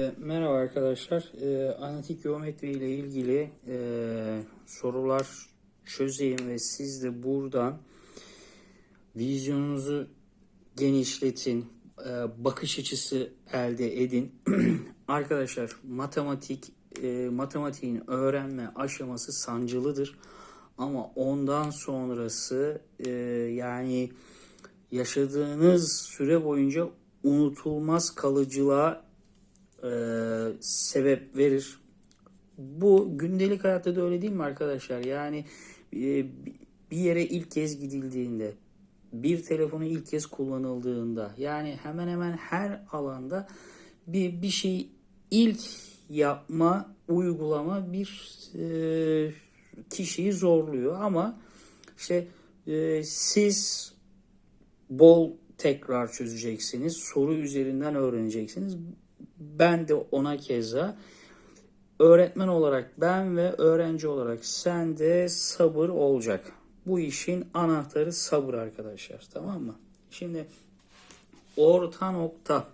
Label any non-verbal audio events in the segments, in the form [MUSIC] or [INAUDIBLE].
E, Merhaba arkadaşlar. E, analitik geometri ile ilgili e, sorular çözeyim ve siz de buradan vizyonunuzu genişletin, e, bakış açısı elde edin. [CLEARS THROAT] arkadaşlar matematik, e, matematiğin öğrenme aşaması sancılıdır. Ama ondan sonrası e, yani yaşadığınız süre boyunca unutulmaz kalıcılığa e, sebep verir. Bu gündelik hayatta da öyle değil mi arkadaşlar? Yani e, bir yere ilk kez gidildiğinde, bir telefonu ilk kez kullanıldığında, yani hemen hemen her alanda bir bir şey ilk yapma, uygulama bir e, kişiyi zorluyor ama işte e, siz bol tekrar çözeceksiniz, soru üzerinden öğreneceksiniz. Ben de ona keza öğretmen olarak ben ve öğrenci olarak sende sabır olacak. Bu işin anahtarı sabır arkadaşlar. Tamam mı? Şimdi orta nokta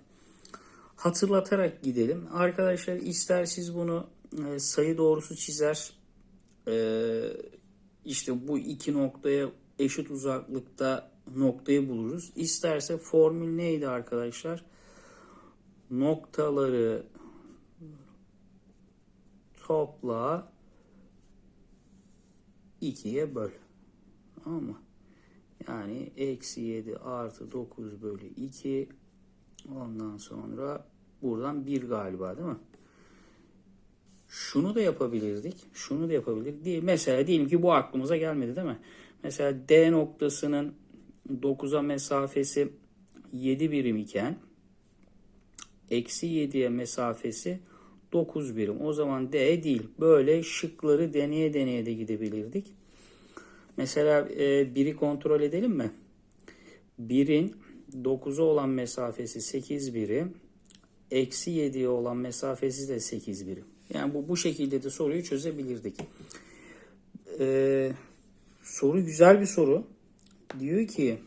hatırlatarak gidelim. Arkadaşlar ister siz bunu e, sayı doğrusu çizer e, işte bu iki noktaya eşit uzaklıkta noktayı buluruz. İsterse formül neydi arkadaşlar? Noktaları topla 2'ye böl. Tamam mı? Yani eksi 7 artı 9 bölü 2 ondan sonra buradan 1 galiba değil mi? Şunu da yapabilirdik. Şunu da yapabilirdik. Değil. Mesela diyelim ki bu aklımıza gelmedi değil mi? Mesela D noktasının 9'a mesafesi 7 birim iken eksi 7'ye mesafesi 9 birim. O zaman D değil. Böyle şıkları deneye deneye de gidebilirdik. Mesela e, biri kontrol edelim mi? 1'in 9'a olan mesafesi 8 birim. Eksi 7'ye olan mesafesi de 8 birim. Yani bu, bu şekilde de soruyu çözebilirdik. Ee, soru güzel bir soru. Diyor ki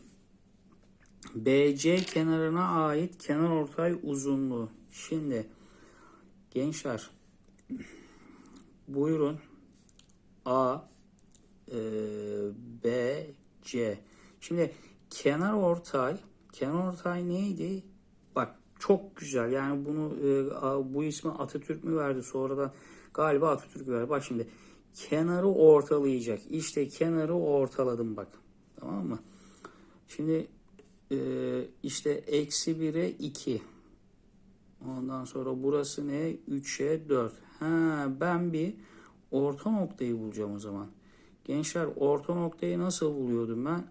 BC kenarına ait kenar ortay uzunluğu. Şimdi gençler buyurun A e, B C. Şimdi kenar ortay kenar ortay neydi? Bak çok güzel. Yani bunu e, bu ismi Atatürk mü verdi sonradan galiba Atatürk verdi. Bak şimdi kenarı ortalayacak. İşte kenarı ortaladım bak. Tamam mı? Şimdi ee, işte eksi 1'e 2. Ondan sonra burası ne? 3'e 4. Ha, ben bir orta noktayı bulacağım o zaman. Gençler orta noktayı nasıl buluyordum ben?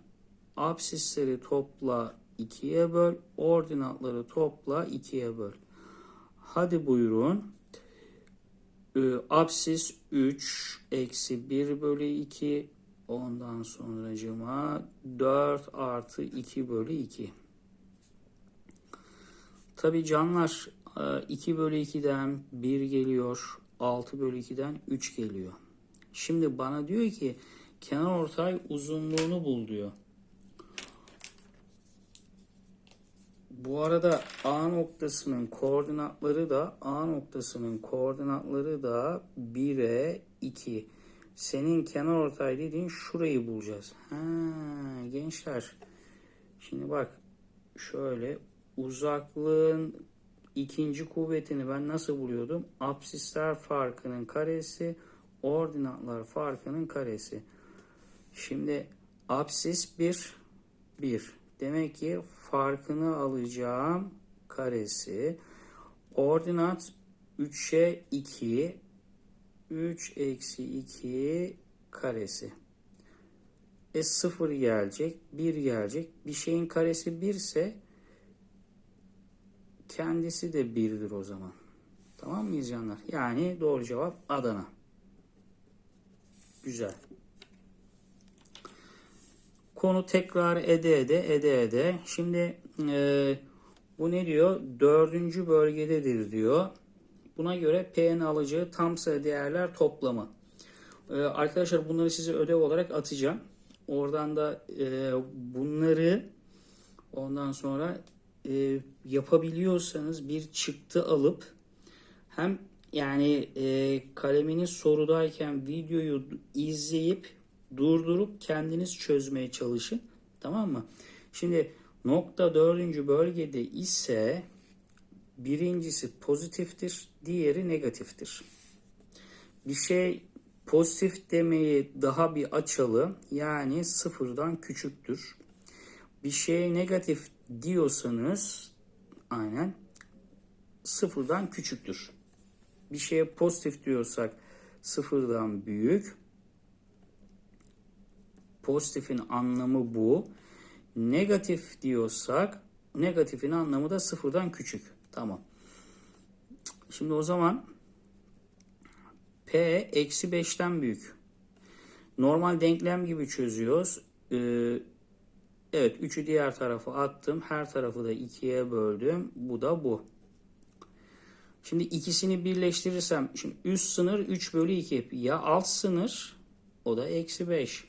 Absisleri topla 2'ye böl. Ordinatları topla 2'ye böl. Hadi buyurun. Ee, absis 3 eksi 1 bölü 2 Ondan sonracıma 4 artı 2 bölü 2. Tabi canlar 2 e, bölü 2'den 1 geliyor. 6 bölü 2'den 3 geliyor. Şimdi bana diyor ki kenar ortay uzunluğunu bul diyor. Bu arada A noktasının koordinatları da A noktasının koordinatları da 1'e 2. Senin kenar ortay dediğin şurayı bulacağız. Ha, gençler. Şimdi bak şöyle uzaklığın ikinci kuvvetini ben nasıl buluyordum? Apsisler farkının karesi, ordinatlar farkının karesi. Şimdi apsis 1, 1. Demek ki farkını alacağım karesi. Ordinat 3'e 2, 3 eksi 2 karesi. E 0 gelecek, 1 gelecek. Bir şeyin karesi 1 ise kendisi de 1'dir o zaman. Tamam mıyız canlar? Yani doğru cevap Adana. Güzel. Konu tekrar ede ede ede ede. Şimdi e, bu ne diyor? Dördüncü bölgededir diyor. Buna göre P'nin alacağı tam sayı değerler toplamı. Ee, arkadaşlar bunları size ödev olarak atacağım. Oradan da e, bunları ondan sonra e, yapabiliyorsanız bir çıktı alıp hem yani e, kaleminiz sorudayken videoyu izleyip durdurup kendiniz çözmeye çalışın. Tamam mı? Şimdi nokta dördüncü bölgede ise birincisi pozitiftir, diğeri negatiftir. Bir şey pozitif demeyi daha bir açalım. Yani sıfırdan küçüktür. Bir şey negatif diyorsanız aynen sıfırdan küçüktür. Bir şeye pozitif diyorsak sıfırdan büyük. Pozitifin anlamı bu. Negatif diyorsak negatifin anlamı da sıfırdan küçük. Tamam. Şimdi o zaman P eksi 5'ten büyük. Normal denklem gibi çözüyoruz. Ee, evet 3'ü diğer tarafa attım. Her tarafı da 2'ye böldüm. Bu da bu. Şimdi ikisini birleştirirsem şimdi üst sınır 3 bölü 2. Ya alt sınır o da eksi 5.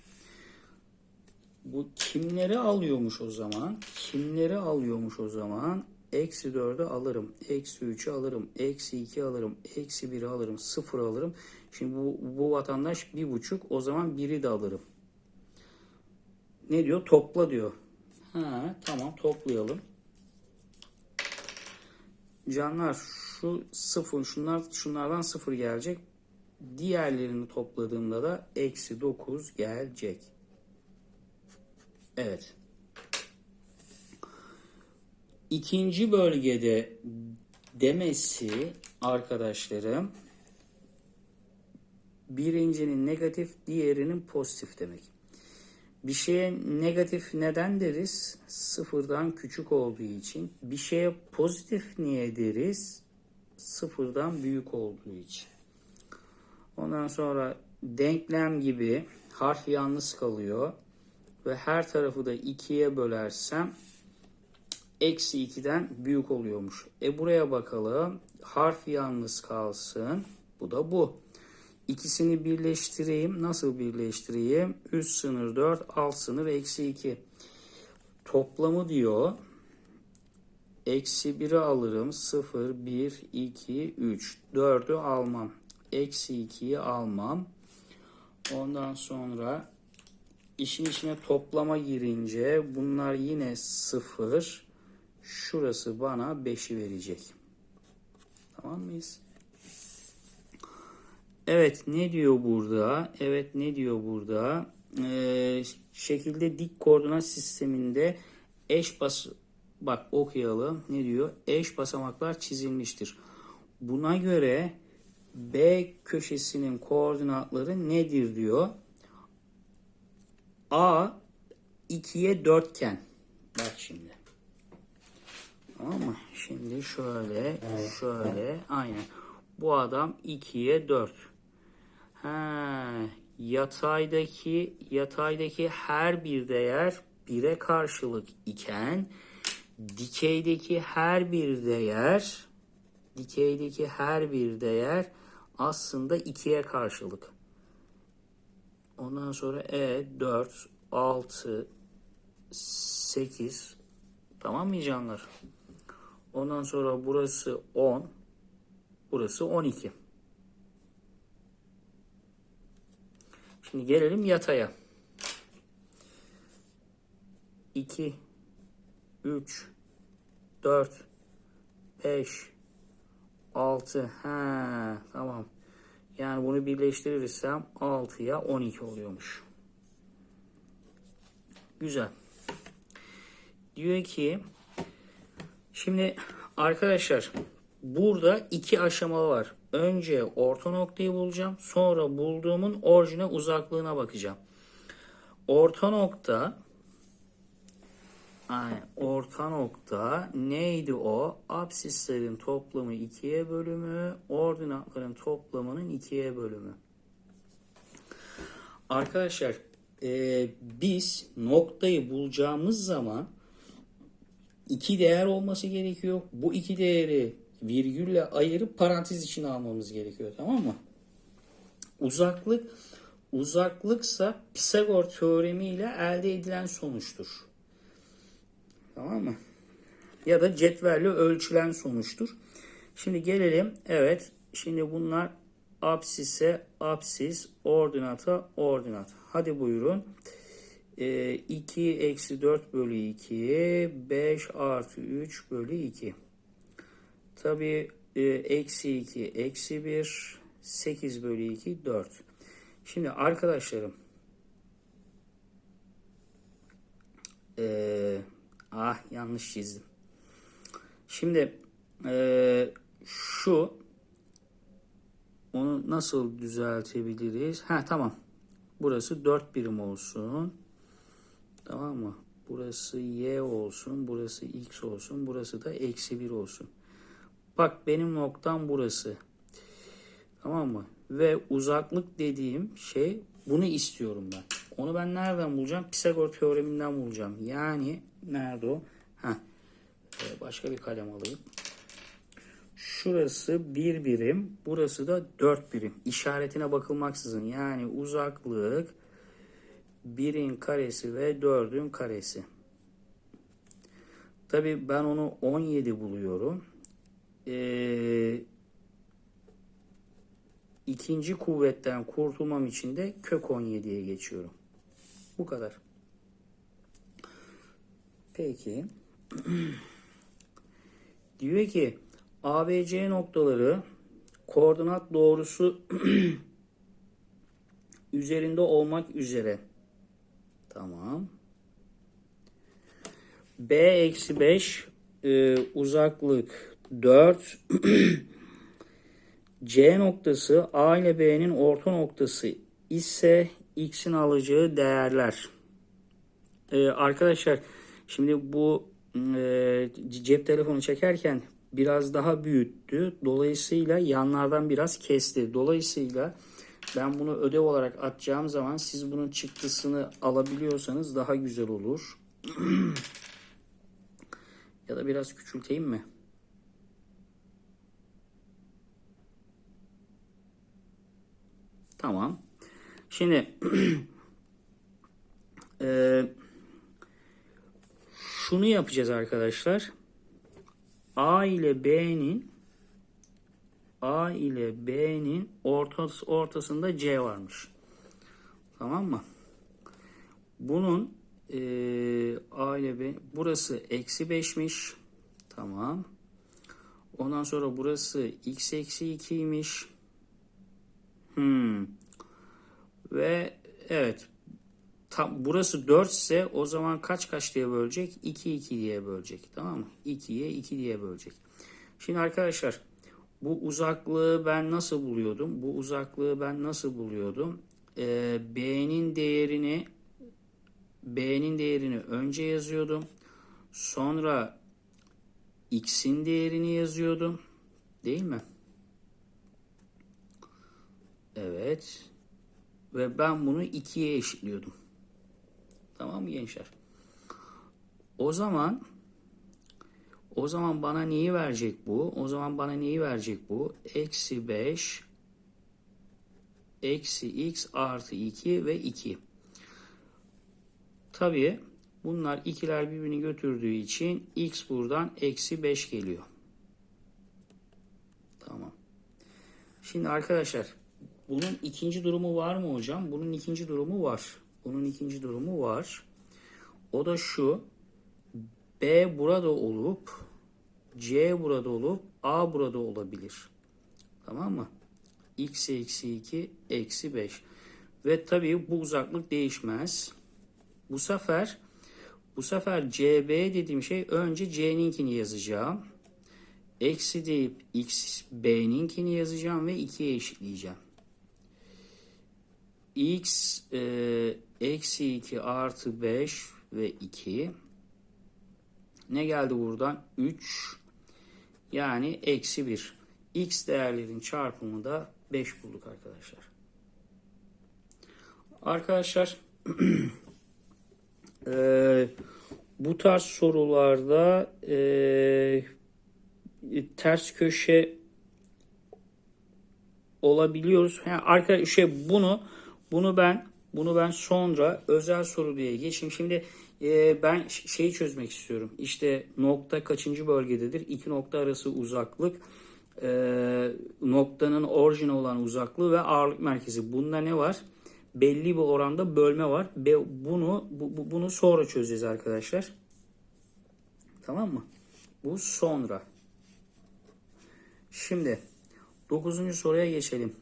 Bu kimleri alıyormuş o zaman? Kimleri alıyormuş o zaman? Eksi 4'ü alırım. Eksi 3'ü alırım. Eksi 2 alırım. Eksi 1'i alırım. 0 alırım. Şimdi bu, bu vatandaş bir buçuk. O zaman 1'i de alırım. Ne diyor? Topla diyor. Ha, tamam toplayalım. Canlar şu sıfır şunlar şunlardan sıfır gelecek. Diğerlerini topladığımda da eksi 9 gelecek. Evet. İkinci bölgede demesi arkadaşlarım birincinin negatif diğerinin pozitif demek. Bir şeye negatif neden deriz? Sıfırdan küçük olduğu için. Bir şeye pozitif niye deriz? Sıfırdan büyük olduğu için. Ondan sonra denklem gibi harf yalnız kalıyor. Ve her tarafı da ikiye bölersem eksi 2'den büyük oluyormuş. E buraya bakalım. Harf yalnız kalsın. Bu da bu. İkisini birleştireyim. Nasıl birleştireyim? Üst sınır 4, alt sınır eksi 2. Toplamı diyor. Eksi 1'i alırım. 0, 1, 2, 3. 4'ü almam. Eksi 2'yi almam. Ondan sonra işin içine toplama girince bunlar yine 0. Şurası bana 5'i verecek. Tamam mıyız? Evet ne diyor burada? Evet ne diyor burada? Ee, şekilde dik koordinat sisteminde eş bas bak okuyalım. Ne diyor? Eş basamaklar çizilmiştir. Buna göre B köşesinin koordinatları nedir diyor. A 2'ye 4'ken. Bak şimdi. Tamam mı? Şimdi şöyle, şöyle, aynen. Bu adam 2'ye 4. Ha, yataydaki yataydaki her bir değer 1'e karşılık iken dikeydeki her bir değer dikeydeki her bir değer aslında 2'ye karşılık. Ondan sonra E 4, 6, 8 tamam mı canlar? Ondan sonra burası 10, burası 12. Şimdi gelelim yataya. 2, 3, 4, 5, 6. Ha, tamam. Yani bunu birleştirirsem 6'ya 12 oluyormuş. Güzel. Diyor ki şimdi arkadaşlar burada iki aşama var. Önce orta noktayı bulacağım. Sonra bulduğumun orijine uzaklığına bakacağım. Orta nokta Aynen. Orta nokta neydi o? Absislerin toplamı ikiye bölümü, ordinatların toplamının ikiye bölümü. Arkadaşlar e, biz noktayı bulacağımız zaman iki değer olması gerekiyor. Bu iki değeri virgülle ayırıp parantez içine almamız gerekiyor. Tamam mı? Uzaklık uzaklıksa Pisagor teoremi ile elde edilen sonuçtur. Tamam mı? Ya da cetvelle ölçülen sonuçtur. Şimdi gelelim. Evet. Şimdi bunlar absise absis, ordinata ordinat. Hadi buyurun. E, 2 eksi 4 bölü 2, 5 artı 3 bölü 2. Tabii e, eksi 2, eksi 1, 8 bölü 2, 4. Şimdi arkadaşlarım e, ah yanlış çizdim. Şimdi e, şu onu nasıl düzeltebiliriz? Ha tamam. Burası 4 birim olsun. Tamam mı? Burası y olsun. Burası x olsun. Burası da eksi 1 olsun. Bak benim noktam burası. Tamam mı? Ve uzaklık dediğim şey bunu istiyorum ben. Onu ben nereden bulacağım? Pisagor teoreminden bulacağım. Yani nerede o? Heh. Ee, Başka bir kalem alayım. Şurası bir birim. Burası da dört birim. İşaretine bakılmaksızın. Yani uzaklık birin karesi ve dördün karesi. Tabi ben onu 17 buluyorum. Ee, ikinci kuvvetten kurtulmam için de kök 17'ye geçiyorum. Bu kadar. Peki. [CLEARS THROAT] Diyor ki ABC noktaları koordinat doğrusu [CLEARS THROAT] üzerinde olmak üzere. Tamam. B eksi 5 e, uzaklık 4 [CLEARS THROAT] C noktası A ile B'nin orta noktası ise X'in alacağı değerler. Ee, arkadaşlar şimdi bu e, cep telefonu çekerken biraz daha büyüttü. Dolayısıyla yanlardan biraz kesti. Dolayısıyla ben bunu ödev olarak atacağım zaman siz bunun çıktısını alabiliyorsanız daha güzel olur. [CLEARS THROAT] ya da biraz küçülteyim mi? Tamam. Şimdi [CLEARS THROAT] e, şunu yapacağız arkadaşlar. A ile B'nin A ile B'nin ortası, ortasında C varmış. Tamam mı? Bunun e, A ile B burası eksi 5'miş. Tamam. Ondan sonra burası x eksi 2'ymiş. Hmm. Ve evet tam burası 4 ise o zaman kaç kaç diye bölecek? 2 2 diye bölecek. Tamam mı? 2'ye 2 diye bölecek. Şimdi arkadaşlar bu uzaklığı ben nasıl buluyordum? Bu uzaklığı ben nasıl buluyordum? Ee, B'nin değerini B'nin değerini önce yazıyordum. Sonra X'in değerini yazıyordum. Değil mi? Evet. Ve ben bunu 2'ye eşitliyordum. Tamam mı gençler? O zaman o zaman bana neyi verecek bu? O zaman bana neyi verecek bu? Eksi 5 eksi x artı 2 ve 2. Tabii bunlar ikiler birbirini götürdüğü için x buradan eksi 5 geliyor. Tamam. Şimdi arkadaşlar bunun ikinci durumu var mı hocam? Bunun ikinci durumu var. Bunun ikinci durumu var. O da şu. B burada olup C burada olup A burada olabilir. Tamam mı? X eksi 2 eksi 5. Ve tabii bu uzaklık değişmez. Bu sefer bu sefer CB dediğim şey önce C'ninkini yazacağım. Eksi deyip X B'ninkini yazacağım ve 2'ye eşitleyeceğim x e, eksi 2 artı 5 ve 2 ne geldi buradan 3 yani eksi 1 x değerlerin çarpımı da 5 bulduk arkadaşlar arkadaşlar [CLEARS THROAT] e, bu tarz sorularda e, ters köşe olabiliyoruz. Yani arkadaşlar şey bunu bunu ben bunu ben sonra özel soru diye geçeyim. Şimdi e, ben şeyi çözmek istiyorum. İşte nokta kaçıncı bölgededir? İki nokta arası uzaklık. E, noktanın orijine olan uzaklığı ve ağırlık merkezi. Bunda ne var? Belli bir oranda bölme var. Be- Bunu bu- bu- bunu sonra çözeceğiz arkadaşlar. Tamam mı? Bu sonra. Şimdi 9. soruya geçelim.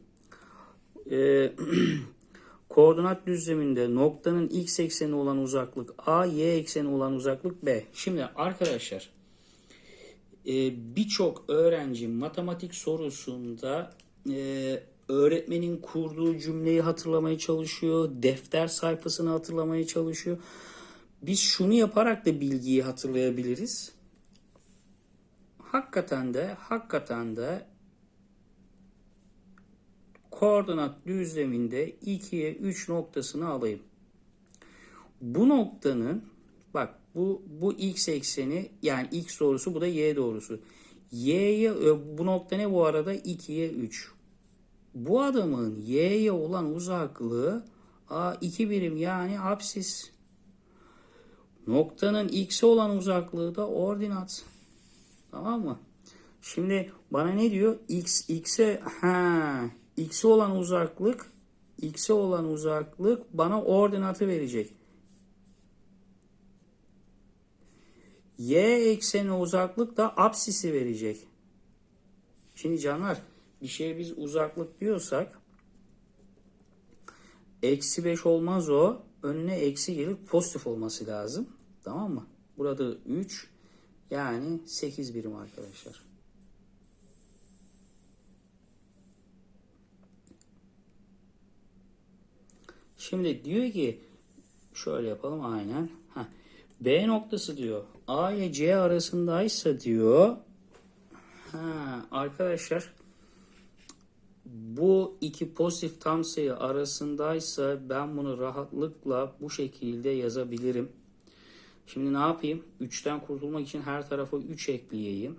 Ee, [CLEARS THROAT] koordinat düzleminde noktanın x ekseni olan uzaklık a, y ekseni olan uzaklık b. Şimdi arkadaşlar e, birçok öğrenci matematik sorusunda e, öğretmenin kurduğu cümleyi hatırlamaya çalışıyor, defter sayfasını hatırlamaya çalışıyor. Biz şunu yaparak da bilgiyi hatırlayabiliriz. Hakikaten de hakikaten de koordinat düzleminde 2'ye 3 noktasını alayım. Bu noktanın bak bu bu x ekseni yani x doğrusu bu da y doğrusu. Y'ye bu nokta ne bu arada 2'ye 3. Bu adamın y'ye olan uzaklığı a 2 birim yani apsis. Noktanın x'e olan uzaklığı da ordinat. Tamam mı? Şimdi bana ne diyor? X x'e ha x'e olan uzaklık x'e olan uzaklık bana ordinatı verecek. Y ekseni uzaklık da apsisi verecek. Şimdi canlar bir şeye biz uzaklık diyorsak eksi 5 olmaz o. Önüne eksi gelir pozitif olması lazım. Tamam mı? Burada 3 yani 8 birim arkadaşlar. Şimdi diyor ki şöyle yapalım aynen. Heh. B noktası diyor A ile C arasındaysa diyor ha, arkadaşlar bu iki pozitif tam sayı arasındaysa ben bunu rahatlıkla bu şekilde yazabilirim. Şimdi ne yapayım? 3'ten kurtulmak için her tarafa 3 ekleyeyim.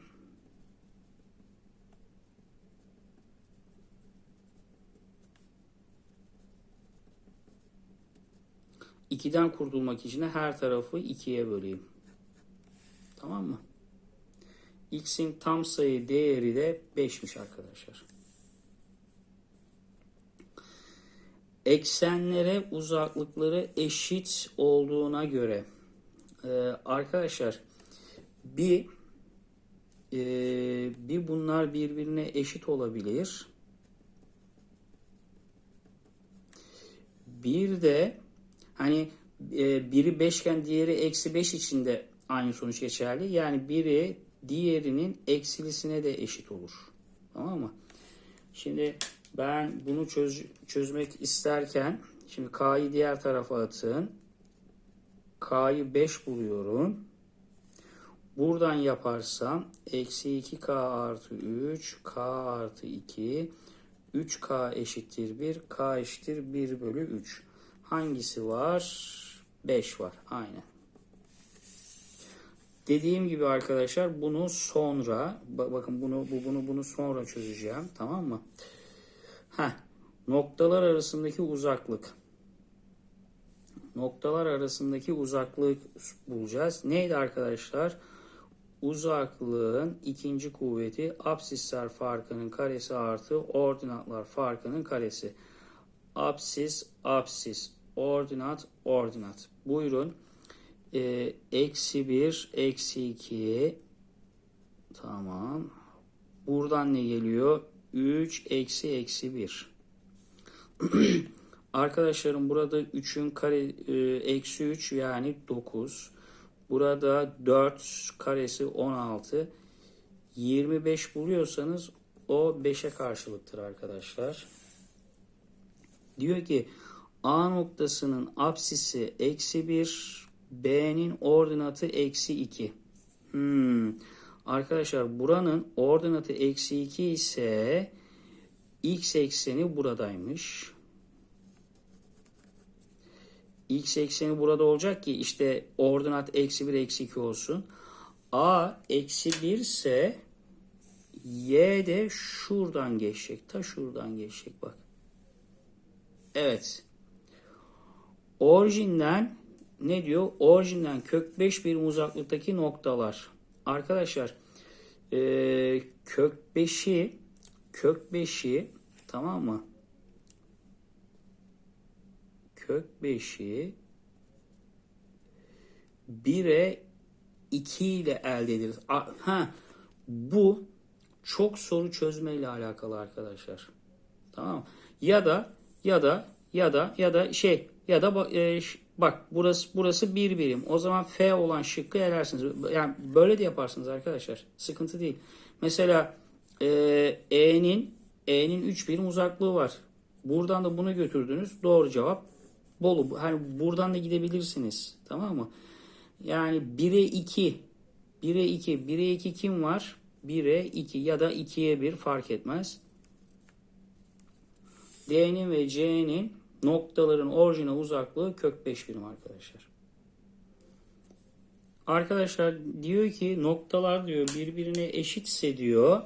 İkiden kurtulmak için her tarafı 2'ye böleyim. Tamam mı? X'in tam sayı değeri de 5'miş arkadaşlar. Eksenlere uzaklıkları eşit olduğuna göre ee, arkadaşlar bir e, bir bunlar birbirine eşit olabilir. Bir de hani e, biri beşken diğeri eksi beş içinde aynı sonuç geçerli. Yani biri diğerinin eksilisine de eşit olur. Tamam mı? Şimdi ben bunu çöz, çözmek isterken şimdi K'yı diğer tarafa atın. K'yı 5 buluyorum. Buradan yaparsam eksi 2K artı 3 K artı 2 3K eşittir 1 K eşittir 1 bölü 3 hangisi var? 5 var. Aynen. Dediğim gibi arkadaşlar bunu sonra bakın bunu bu bunu bunu sonra çözeceğim. Tamam mı? Heh, noktalar arasındaki uzaklık. Noktalar arasındaki uzaklık bulacağız. Neydi arkadaşlar? Uzaklığın ikinci kuvveti absisler farkının karesi artı ordinatlar farkının karesi. Absis, absis, ordinat, ordinat. Buyurun. Ee, eksi 1, eksi 2. Tamam. Buradan ne geliyor? 3, eksi, eksi 1. [CLEARS THROAT] Arkadaşlarım burada 3'ün kare e, eksi 3 yani 9. Burada 4 karesi 16. 25 buluyorsanız o 5'e karşılıktır arkadaşlar. Diyor ki A noktasının apsisi eksi 1, B'nin ordinatı eksi 2. Hmm. Arkadaşlar buranın ordinatı eksi 2 ise x ekseni buradaymış. X ekseni burada olacak ki işte ordinat eksi 1 eksi 2 olsun. A eksi 1 ise Y de şuradan geçecek. Ta şuradan geçecek bak. Evet. Orijinden ne diyor? Orijinden kök 5 birim uzaklıktaki noktalar. Arkadaşlar e, kök 5'i kök 5'i tamam mı? Kök 5'i 1'e 2 ile elde ederiz. Ha, bu çok soru çözme ile alakalı arkadaşlar. Tamam? Ya da ya da ya da ya da şey ya da e, bak burası burası bir birim. O zaman F olan şıkkı elersiniz. Yani böyle de yaparsınız arkadaşlar. Sıkıntı değil. Mesela e, E'nin E'nin 3 birim uzaklığı var. Buradan da bunu götürdünüz. Doğru cevap Bolu. Hani buradan da gidebilirsiniz. Tamam mı? Yani 1'e 2 1'e 2 1'e 2 kim var? 1'e 2 ya da 2'ye 1 fark etmez. D'nin ve C'nin noktaların orijine uzaklığı kök 5 birim arkadaşlar. Arkadaşlar diyor ki noktalar diyor birbirine eşitse diyor.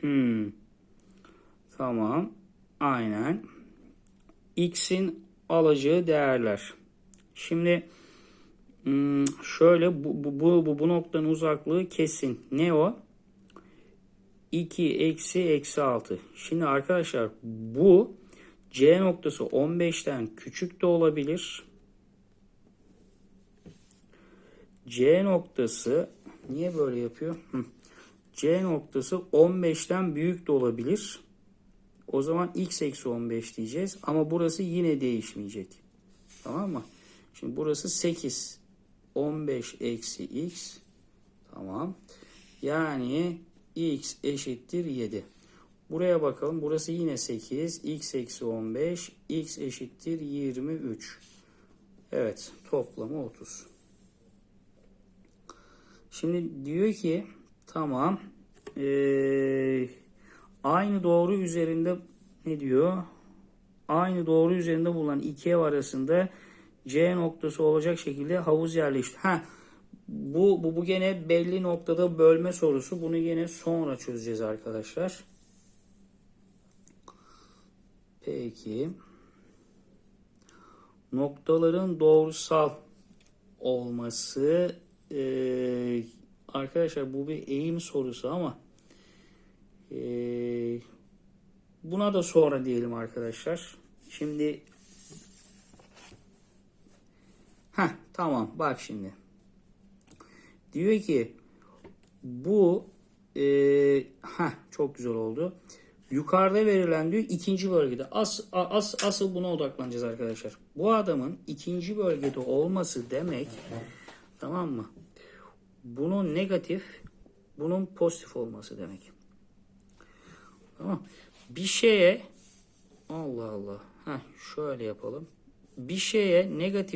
Hmm. Tamam. Aynen. X'in alacağı değerler. Şimdi hmm, şöyle bu, bu, bu, bu, noktanın uzaklığı kesin. Ne o? 2 eksi eksi 6. Şimdi arkadaşlar bu C noktası 15'ten küçük de olabilir. C noktası niye böyle yapıyor? C noktası 15'ten büyük de olabilir. O zaman x eksi 15 diyeceğiz. Ama burası yine değişmeyecek. Tamam mı? Şimdi burası 8. 15 eksi x. Tamam. Yani x eşittir 7. Buraya bakalım. Burası yine 8. x eksi 15. x eşittir 23. Evet. Toplamı 30. Şimdi diyor ki tamam. Ee, aynı doğru üzerinde ne diyor? Aynı doğru üzerinde bulunan iki ev arasında C noktası olacak şekilde havuz yerleşti. Ha, bu, bu, bu gene belli noktada bölme sorusu. Bunu yine sonra çözeceğiz arkadaşlar. Peki. Noktaların doğrusal olması eee, arkadaşlar bu bir eğim sorusu ama eee, buna da sonra diyelim arkadaşlar. Şimdi ha tamam bak şimdi. Diyor ki bu e, ha çok güzel oldu. Yukarıda verilen diyor ikinci bölgede. As, as, asıl buna odaklanacağız arkadaşlar. Bu adamın ikinci bölgede olması demek tamam mı? Bunun negatif, bunun pozitif olması demek. Tamam. Bir şeye Allah Allah. Heh, şöyle yapalım. Bir şeye negatif